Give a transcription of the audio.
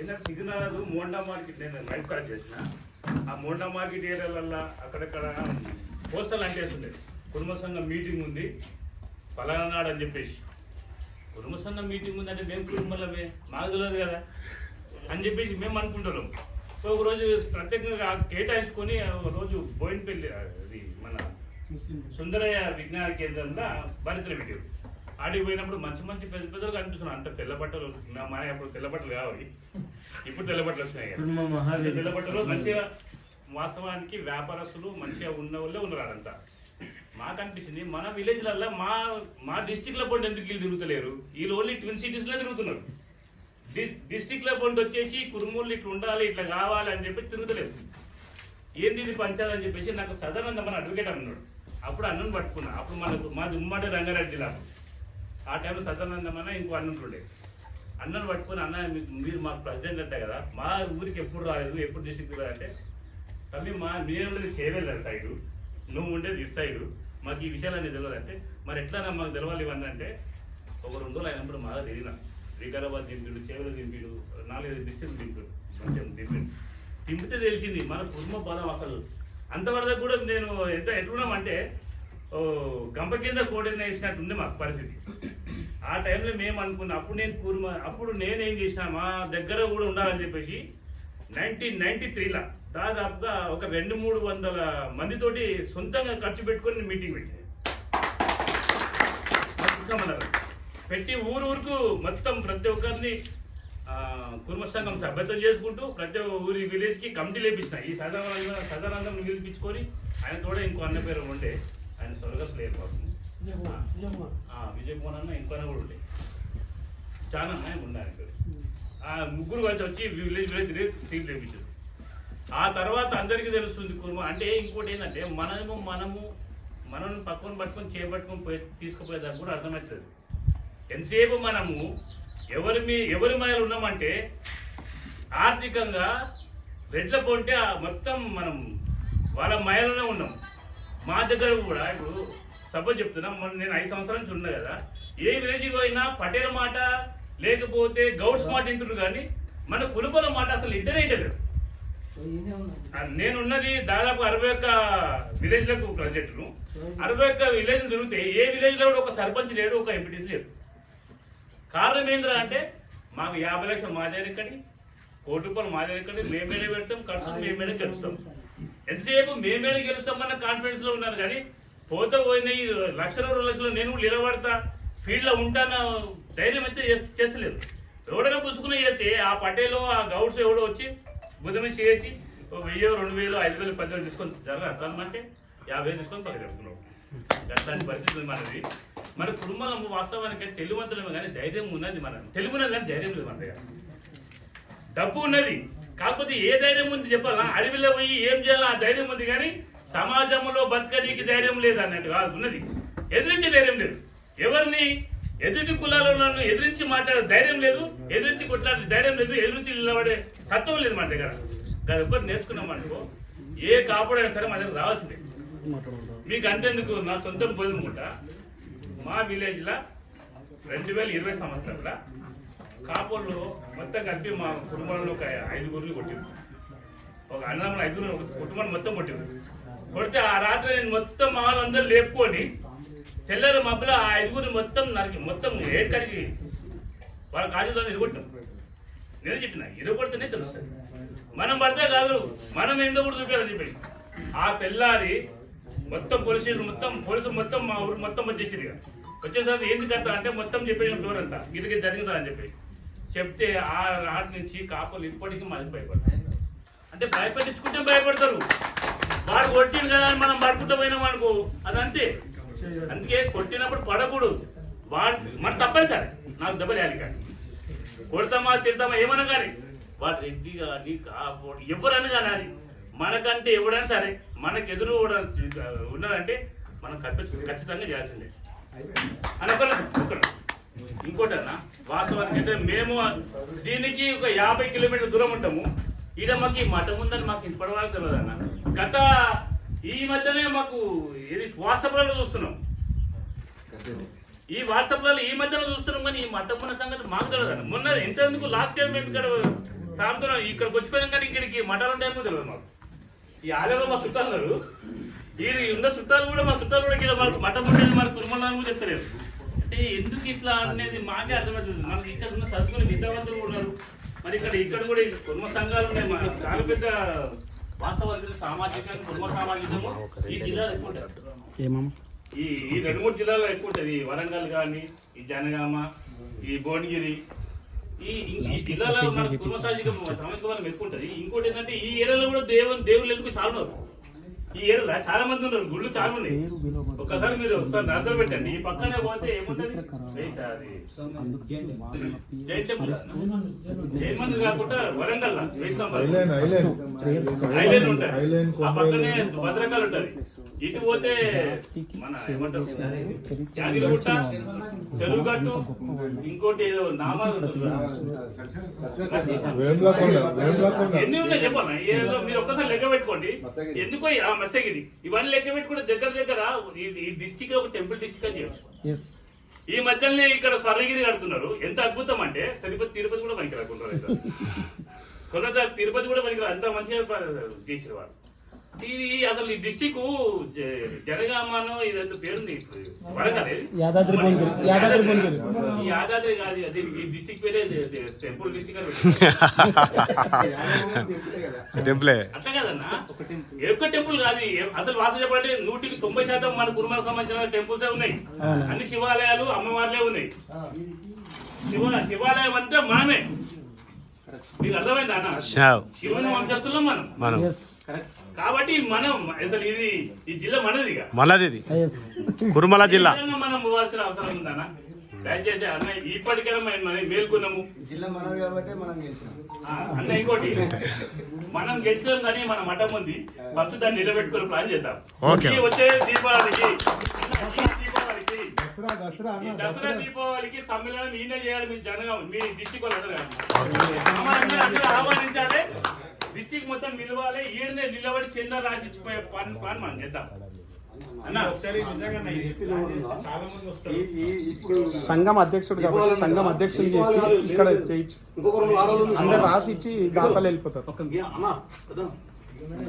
ఏంటంటే signal Monda market నేను live correct చేసిన. ఆ మోండా మార్కెట్ ఏరియాలల్లో అక్కడక్కడ పోస్టల్ అంటేస్తుండే. కుటుంబ సంఘం మీటింగ్ ఉంది ఫలానా నాడు అని చెప్పేసి. కుటుంబ సంఘం మీటింగ్ ఉందంటే మేము కుటుంబంలోమే మాకు తెలియదు కదా. అని చెప్పేసి మేము అనుకుంటున్నాం. సో ఒకరోజు ప్రత్యేకంగా కేటాయించుకొని ఒక రోజు బోయినపల్లి అది మన సుందరయ్య విజ్ఞాన కేంద్రంలో భరిత్ర పెట్టారు. ఆడికి పోయినప్పుడు మంచి మంచి పెద్ద పెద్దలు కనిపిస్తున్నాయి అంత తెల్ల బట్టలు నా మా అప్పుడు తెల్ల బట్టలు కావాలి ఇప్పుడు తెల్ల బట్టలు వచ్చినాయి. తెల్ల బట్టలు మంచిగా వాస్తవానికి వ్యాపారస్తులు మంచిగా ఉన్న వాళ్ళే ఉన్నారు అదంతా మాకు అనిపించింది మన విలేజ్లలో మా మా డిస్టిక్ల పొండి ఎందుకు వీళ్ళు తిరుగుతలేరు? వీళ్ళు ఓన్లీ ట్విన్ సిటీస్లో తిరుగుతున్నారు. డిస్టిక్ల పొండి వచ్చేసి కురుమూళ్ళు ఇట్లా ఉండాలి ఇట్లా కావాలి అని చెప్పి తిరుగుతలేదు ఏంది ఇది పంచాలని చెప్పేసి నాకు సదానంద మన అడ్వకేట్ అన్నాడు. అప్పుడు అన్నం పట్టుకున్నా. అప్పుడు మనకు మాది ఉమ్మడి రంగారెడ్డి జిల్లా. ఆ టైంలో సదానందం అన్న ఇంకో అన్నం ఉంటుండే. అన్నను పట్టుకుని అన్న మీకు- మీరు మాకు ప్రెసిడెంట్ అంటే కదా మా ఊరికి ఎప్పుడు రాలేదు ఎప్పుడు డిస్ట్రిక్ట్ అంటే తమ్మి మా నేను చేయలేదు సైడు నువ్వు ఉండేది ఇటు సైడు మాకు ఈ విషయాలన్నీ తెలియదు అంటే మరి ఎట్లా మాకు తెలవాలి ఇవన్నీ అంటే ఒక రెండు రోజులు అయినప్పుడు మాగా తిరిగిన వికారాబాద్ దింపిడు చేవలు దింపిడు నాలుగైదు డిస్ట్రిక్ట్ దింపిడు మంచిగా దింపిడు తింపితే తెలిసింది మన కుటుంబ బలం అసలు. అంతవరకు కూడా నేను ఎంత ఎట్లున్నామంటే గంప కింద కోడిని వేసినట్టుంది మాకు పరిస్థితి. ఆ టైంలో మేము అనుకున్నాం అప్పుడు నేను కూర్మ అప్పుడు నేనేం చేసిన మా దగ్గర కూడా ఉండాలని చెప్పేసి నైన్టీన్ నైన్టీ త్రీలో దాదాపుగా ఒక రెండు మూడు వందల మందితోటి సొంతంగా ఖర్చు పెట్టుకొని మీటింగ్ పెట్టాను పెట్టి. ఊరు ఊరుకు మొత్తం ప్రతి ఒక్కరిని కుర్మ సంఘం సభ్యత్వం చేసుకుంటూ ప్రతి ఊరి విలేజ్కి కమిటీ లేపిస్తాను ఈ సదానంద సదానందం పిలిపించుకొని ఆయన కూడా ఇంకో అన్న పేరు ఉండే. ఆయన లేరు పాపం. ఆ, విజయ్ కుమార్ అన్న ఇంకో అన్న కూడా ఉండే. చాలా ఆయన పేరు ఆ ముగ్గురు కలిసి వచ్చి విలేజ్ విలేజ్ తిరిగి టీం లేపించారు ఆ తర్వాత అందరికీ తెలుస్తుంది కుర్మ అంటే ఇంకోటి ఏంటంటే మనము మనము మనం పక్కన పట్టుకొని చేపట్టుకొని పోయి తీసుకుపోయేదానికి కూడా అర్థమవుతుంది ఎంతసేపు మనము ఎవరి మీ ఎవరి మాయలు ఉన్నామంటే ఆర్థికంగా రెడ్ల పొంటే ఆ మొత్తం మనం వాళ్ళ మాయలోనే ఉన్నాం. మా దగ్గర కూడా ఇప్పుడు సపోజ్ చెప్తున్నా మొన్న నేను ఐదు సంవత్సరాల నుంచి ఉన్నా కదా ఏ విలేజ్కి పోయినా పటేల మాట లేకపోతే గౌడ్స్ మాట వింటున్నారు కానీ మన కులపల మాట అసలు ఇంటనే ఇంటలేదు నేనున్నది దాదాపు అరవై ఒక్క విలేజ్లకు ప్రాజెక్టులు అరవై ఒక్క విలేజ్లు తిరిగితే ఏ విలేజ్లో కూడా ఒక సర్పంచ్ లేడు ఒక ఎంపీటీసీ లేడు. కారణం ఏంద్రా అంటే మాకు యాభై లక్షలు మా దగ్గర ఇక్కడి కోటి రూపాయలు మా దగ్గర ఇక్కడి మేమేనే పెడతాం ఖర్చు మేమేనే గెలుస్తాం ఎంతసేపు మేమేడే గెలుస్తామన్న కాన్ఫిడెన్స్లో ఉన్నారు కానీ పోతే పోయిన ఈ లక్షల రెండు లక్షలు నేను కూడా నిలబడతా ఫీల్డ్లో ఉంటాన ధైర్యం అయితే చేస్తలేదు. ఎవడైనా పుసుకుని చేస్తే ఆ పటేలో ఆ గౌడ్స్ ఎవడో వచ్చి బుధమి చేసి ఒక వెయ్యి రెండు వేలు ఐదు వేలు పది వేలు తీసుకొని జరగమంటే యాభై వేలు తీసుకొని పది చెప్తున్నావు అట్లాంటి పరిస్థితి మనది. మన కుటుంబంలో వాస్తవానికి తెలుగువంతులమే కానీ ధైర్యం ఉన్నది మన తెలుగు కానీ ధైర్యం లేదు మన దగ్గర. డబ్బు ఉన్నది. కాకపోతే ఏ ధైర్యం ఉంది చెప్పాలా? అడవిలో పోయి ఏం చేయాలో? ఆ ధైర్యం ఉంది కానీ సమాజంలో బతకడానికి ధైర్యం లేదు అన్నట్టు కాదు ఉన్నది. ఎదిరించే ధైర్యం లేదు. ఎవరిని ఎదుటి కులాలను ఎదిరించి మాట్లాడే ధైర్యం లేదు ఎదిరించి కొట్లాడే ధైర్యం లేదు ఎదిరించి నిలబడే తత్వం లేదు మన దగ్గర. దాని ఎప్పుడు నేర్చుకున్నాం అనుకో ఏ కాపాడైనా సరే మన దగ్గర రావాల్సిందే. మీకు అంతెందుకు? నా సొంతం పోదుకుంటా మా విలేజ్లో రెండు వేల ఇరవై సంవత్సరంలో కాపోళ్ళు మొత్తం కలిపి మా కుటుంబంలో ఒక ఐదుగురిని కొట్టింది. ఒక అన్నదమ్ములు ఐదుగురు కుటుంబాన్ని మొత్తం కొట్టింది. కొడితే ఆ రాత్రి నేను మొత్తం మా వాళ్ళందరూ లేపుకొని తెల్లారి మబ్బులో ఆ ఐదుగురిని మొత్తం నరికి మొత్తం ఏడుకడికి వాళ్ళ కాజీలో ఇరగొట్టాం నేను చెప్పిన ఇరగొడితేనే తెలుస్తుంది. మనం పడితే కాదు మనం ఎందుకు కూడా చూపించాలని చెప్పి ఆ తెల్లారి మొత్తం పోలీస్ మొత్తం పోలీసులు మొత్తం మా ఊరు మొత్తం వచ్చేసింది ఇక. వచ్చేసరికి ఏంది కథ అంటే మొత్తం చెప్పేసి ఫ్లోర్ అంతా జరిగిందని జరిగిందా చెప్పి చెప్తే ఆ రాడ్ నుంచి కాపులు ఇప్పటికీ మనకి భయపడతారు. అంటే భయపెట్టించుకుంటే భయపడతారు. వాడు కొట్టింది కదా అని మనం పడుకుంటూ పోయినాం అనుకో అదంతే. అందుకే కొట్టినప్పుడు పడకూడదు. వాడు మన తప్పనిసరి. నాకు దెబ్బలు కానీ. కొడతామా తిడతామా ఏమన్నా కానీ. వాడు రెడ్డి కానీ కాపోడు ఎవరన్నా కానీ. అది మనకంటే ఎవడైనా సరే మనకు ఎదురు కూడా ఉన్నారంటే మనం ఖచ్చితంగా ఖచ్చితంగా చేయాల్సిందే. అని ఒకరు ఇంకోటన్నా ఇంకోటి అన్న వాస్తవానికి అయితే మేము దీనికి ఒక యాభై కిలోమీటర్ల దూరం ఉంటాము. ఈడ మాకు ఈ మఠం ఉందని మాకు ఇప్పటివరకు తెలియదు అన్న గత ఈ మధ్యనే మాకు ఇది వాట్సాప్లలో చూస్తున్నాం. ఈ వాట్సాప్లలో ఈ మధ్యలో చూస్తున్నాం కానీ ఈ మఠం ఉన్న సంగతి మాకు తెలియదు అన్న మొన్న ఇంతెందుకు లాస్ట్ ఇయర్ మేము ఇక్కడ సాయంత్రం ఇక్కడికి వచ్చిపోయాం కానీ ఇక్కడికి మఠాలు ఉంటాయని తెలియదు మాకు. ఈ ఆలయంలో మా చుట్టాలు ఉన్నారు. ఉన్న చుట్టాలు కూడా మా చుట్టాలు కూడా ఇక్కడ మనకు మఠం ఉండేది మన కుటుంబాలను కూడా చెప్తలేదు అంటే ఎందుకు ఇట్లా అనేది మాకే అర్థమవుతుంది. మనకి ఇక్కడ ఉన్న సద్గురు విద్యావంతులు ఉన్నారు. మరి ఇక్కడ ఇక్కడ కూడా కుటుంబ సంఘాలు ఉన్నాయి. మన చాలా పెద్ద వాస్తవాలు సామాజిక కుటుంబ సామాజికము ఈ జిల్లాలో ఎక్కువ ఏమమ్మా? ఈ ఈ రెండు మూడు జిల్లాల్లో ఎక్కువ ఉంటుంది ఈ వరంగల్ కానీ ఈ జనగామ ఈ భువనగిరి. ఈ ఈ- జిల్లాలో మన కుటుంబ సామాజిక సామాజిక వర్గం ఎక్కువ ఉంటుంది ఇంకోటి ఏంటంటే ఈ ఏరియాలో కూడా దేవుని దేవుళ్ళు ఎందుకు చాలా ఈ ఏరియాలో చాలా మంది ఉన్నారు. గుళ్ళు చాలా ఉన్నాయి. ఒక్కసారి మీరు ఒకసారి నజర్ పెట్టండి. ఈ పక్కనే పోతే ఏముంటది? ఏయ్ సార్, అది జైన్ టెంపుల్. జైన్ మందిర్ కాకుండా వరంగల్ ఐలాండ్ ఉంటుంది. ఆ పక్కనే భద్రకాలు ఉంటది. ఇటు పోతే మన ఏమంటారు? యాదగిరిగుట్ట చెరువుగట్టు ఇంకోటి ఏదో నామాలు ఎన్ని ఉన్నాయి చెప్పాలి ఏదో మీరు ఒక్కసారి లెక్క పెట్టుకోండి. ఎందుకో మత్స్యగిరి ఇవన్నీ లెక్క పెట్టుకుంటే దగ్గర దగ్గర ఈ- డిస్టిక్ ఒక టెంపుల్ డిస్టిక్ అని ఎస్ ఈ మధ్యలోనే ఇక్కడ స్వర్ణగిరి కడుతున్నారు. ఎంత అద్భుతం అంటే తిరుపతి తిరుపతి కూడా పనికి రాకుండా కొంత తిరుపతి కూడా పనికి అంత మంచిగా చేసారు వాళ్ళు. ఇది అసలు ఈ డిస్టిక్ జనగామను ఇదంతా పేరుంది? యాదాద్రి యాదాద్రి యాదాద్రి కాదు అది ఈ డిస్టిక్ పేరే టెంపుల్ డిస్టిక్ టెంపులే. అట్లా కదన్నా. ఒక్క టెంపుల్ కాదు అసలు వాస చెప్పాలంటే నూటికి తొంభై శాతం మన కుటుంబానికి సంబంధించిన టెంపుల్స్ ఉన్నాయి. అన్ని శివాలయాలు అమ్మవార్లే ఉన్నాయి. శివ శివాలయం అంటే మనమే. మీకు అర్థమైందా అన్న? షావ్ శివుని వంశస్థులం మనం. మనం. ఎస్ కాబట్టి మనం అసలు ఇది ఈ జిల్లా మనది. మళ్ళది ఇది కురుమల జిల్లా. మనం పోవాల్సిన అవసరం ఉందన్న దయచేసి అన్న ఇప్పటికైనా మనం మేల్కొన్నాము. జిల్లా మనది కాబట్టి మనం గెలిచినాం. అన్న ఇంకోటి. మనం గెలిచాం కానీ మన మఠం ఉంది. ఫస్ట్ దాన్ని నిలబెట్టుకుని ప్లాన్ చేద్దాం. వచ్చే దీపావళికి దీపావళికి దసరా దసరా ఈ దసరా. దీపావళికి సమ్మేళనం ఈయన చేయాలి మీ జనగా మీ డిస్టిక్ వాళ్ళందరూ మమ్మల్ని అందరూ ఆహ్వానించాలి. డిస్టిక్ మొత్తం నిలవాలి. ఈయననే నిలబడి చందా రాసి ఇచ్చిపోయే పని ప్లాన్ మనం చేద్దాం. అన్న. ఈ- ఈ- ఇప్పుడు సంఘం అధ్యక్షుడు కాబట్టి సంఘం అధ్యక్షుడికి చెప్పి ఇక్కడ చేయించి. ఇంకొక రెండు వారాలు అందరు రాసి ఇచ్చి దాతలు వెళ్ళిపోతారు.